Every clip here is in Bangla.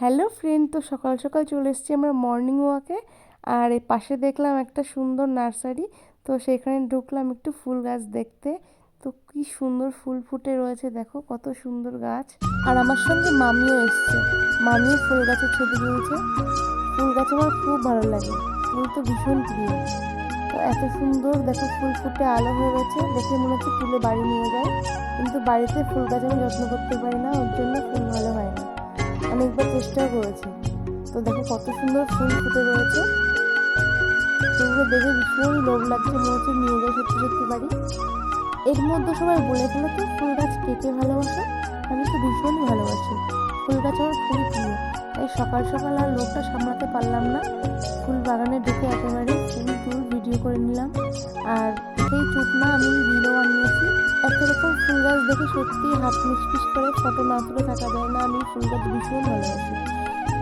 হ্যালো ফ্রেন্ড, তো সকাল সকাল চলে এসেছি আমরা মর্নিং ওয়াকে। আর এই পাশে দেখলাম একটা সুন্দর নার্সারি, তো সেখানে ঢুকলাম একটু ফুল গাছ দেখতে। তো কি সুন্দর ফুল ফুটে রয়েছে, দেখো কত সুন্দর গাছ। আর আমার সঙ্গে মামিও এসছে। মামিও ফুল গাছের ছবি দিয়েছে ফুল গাছ আমার খুব ভালো লাগে। ফুল তো ভীষণ প্রিয়। তো এত সুন্দর, দেখো ফুল ফুটে আলো হয়ে গেছে। দেখে মনে হচ্ছে ফুলে বাড়ি নিয়ে যায় কিন্তু বাড়িতে ফুল গাছ আমি যত্ন করতে পারি না। অনেকবার চেষ্টাও করেছি। তো দেখো কত সুন্দর ফুল ফুটে রয়েছে। ফুলগুলো দেখে ভীষণ লোভ লাগছে, মনে হচ্ছে নিয়ে যায় সত্যি সত্যি বাড়ি। এর মধ্যে সবাই বলে ফেলো তো, ফুল গাছ কেটে ভালোবাসে। আমি তো ভীষণই ভালোবাসি। ফুল গাছ আমার খুবই প্রিয়। তাই সকাল সকাল আর লোকটা সামলাতে পারলাম না। ফুল বাগানে ঢুকে একেবারে ফুল টুল ভিডিও করে নিলাম। আর সেই চুপ না আমি রিলও বানিয়েছি এত রকম ফুল দেখে সত্যি হাত মিসপিস করে ফটো না তুলে থাকা যায় না, আমি ফুল গাছ ভীষণ ভালোবাসি।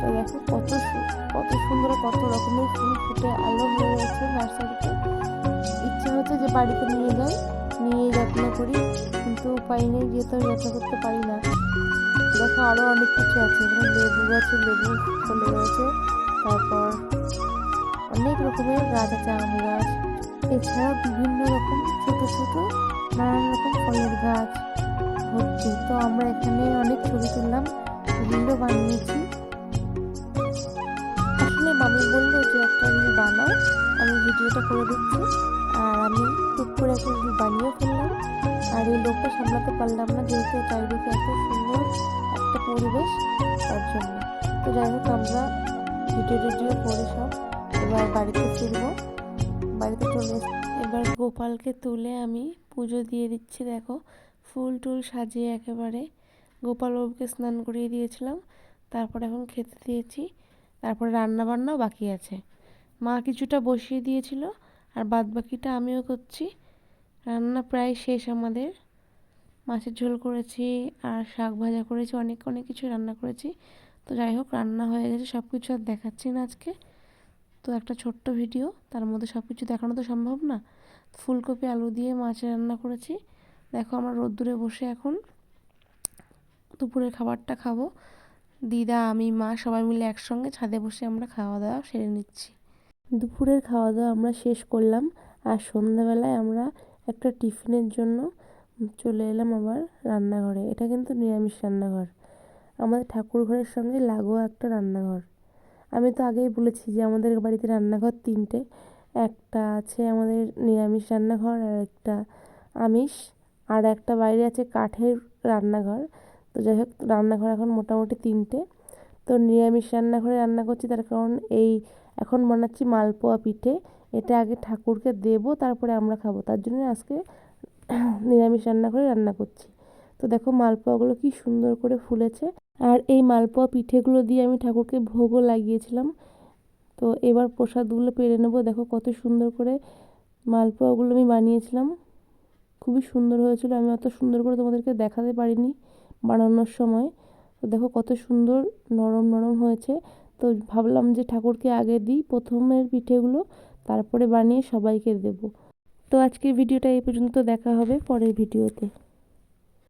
তো দেখো কত কত সুন্দর কত রকমের ফুল ফুটে আলো হয়ে রয়েছে নার্সারিতে ইচ্ছা হচ্ছে যে বাড়িতে নিয়ে যাই, নিয়ে যত্ন করি, কিন্তু উপায় নেই, যেহেতু যত্ন করতে পারি না। দেখো আরও অনেক কিছু আছে এখানে লেবু গাছে লেবু ফলে রয়েছে তারপর অনেক রকমের গাছ আছে, আম গাছ, এছাড়াও বিভিন্ন রকম ছোট ছোট নানান রকম ফলের গাছ। ভর্তি তো আমরা এখানে অনেক ছবি তুললাম, রিলও বানিয়েছি। আসলে মামি বলল যে, একটা রিল বানাও, আমি ভিডিওটা করে দিচ্ছি। আর আমি টুক করে একটা রিল বানিয়ে ফেললাম। আর এই লোকটা সামলাতে পারলাম না, যেহেতু চারিদিকে এত সুন্দর একটা পরিবেশ তার জন্য। তো যাই হোক, আমরা ভিডিও টিডিও করে সব এবার বাড়িতে ফিরবো। বাড়িতে চলে এবার গোপালকে তুলে আমি পুজো দিয়ে দিচ্ছি, দেখো। ফুল টুল সাজিয়ে একেবারে গোপাল বাবুকে স্নান করিয়ে দিয়েছিলাম। তারপর এখন খেতে দিয়েছি। তারপরে রান্না বান্নাও বাকি আছে। মা কিছুটা বসিয়ে দিয়েছিল আর বাদ বাকিটা আমিও করছি। রান্না প্রায় শেষ আমাদের। মাছের ঝোল করেছি আর শাক ভাজা করেছি, অনেক অনেক কিছু রান্না করেছি। তো যাই হোক, রান্না হয়ে গেছে সব কিছু আর দেখাচ্ছি না আজকে। তো একটা ছোট্ট ভিডিও, তার মধ্যে সব কিছু দেখানো তো সম্ভব না। ফুলকপি, আলু দিয়ে মাছ রান্না করেছি। দেখো আমরা রোদ্দুরে বসে এখন দুপুরের খাবারটা খাব। দিদা, আমি, মা সবাই মিলে একসঙ্গে ছাদে বসে আমরা খাওয়া দাওয়া সেরে নিচ্ছি। দুপুরের খাওয়া দাওয়া আমরা শেষ করলাম আর সন্ধ্যাবেলায় আমরা একটা টিফিনের জন্য চলে এলাম আবার রান্নাঘরে। এটা কিন্তু নিরামিষ রান্নাঘর। আমাদের ঠাকুর ঘরের সঙ্গে লাগোয়া একটা রান্নাঘর। আমি তো আগেই বলেছি যে আমাদের বাড়িতে রান্নাঘর তিনটে। একটা আছে আমাদের নিরামিষ রান্নাঘর আর একটা আমিষ। আর একটা বাইরে আছে কাঠের রান্নাঘর। তো যাই হোক, রান্নাঘর এখন মোটামুটি তিনটে। তো নিরামিষ রান্নাঘরে রান্না করছি তার কারণ এই এখন বানাচ্ছি মালপোয়া পিঠে। এটা আগে ঠাকুরকে দেবো, তারপরে আমরা খাব। তার জন্য আজকে নিরামিষ রান্নাঘরে রান্না করছি। তো দেখো মালপোয়াগুলো কি সুন্দর করে ফুলেছে। আর এই মালপোয়া পিঠেগুলো দিয়ে আমি ঠাকুরকে ভোগও লাগিয়েছিলাম। তো এবার প্রসাদগুলো পেরে নেব। দেখো কত সুন্দর করে মালপোয়াগুলো আমি বানিয়েছিলাম। খুবই সুন্দর হয়েছিল। আমি অত সুন্দর করে তোমাদেরকে দেখাতে পারিনি বানানোর সময়। তো দেখো কত সুন্দর নরম নরম হয়েছে। তো ভাবলাম যে ঠাকুরকে আগে দিই প্রথমের পিঠেগুলো, তারপরে বানিয়ে সবাইকে দেব। তো আজকের ভিডিওটা এই পর্যন্ত দেখা হবে পরের ভিডিওতে।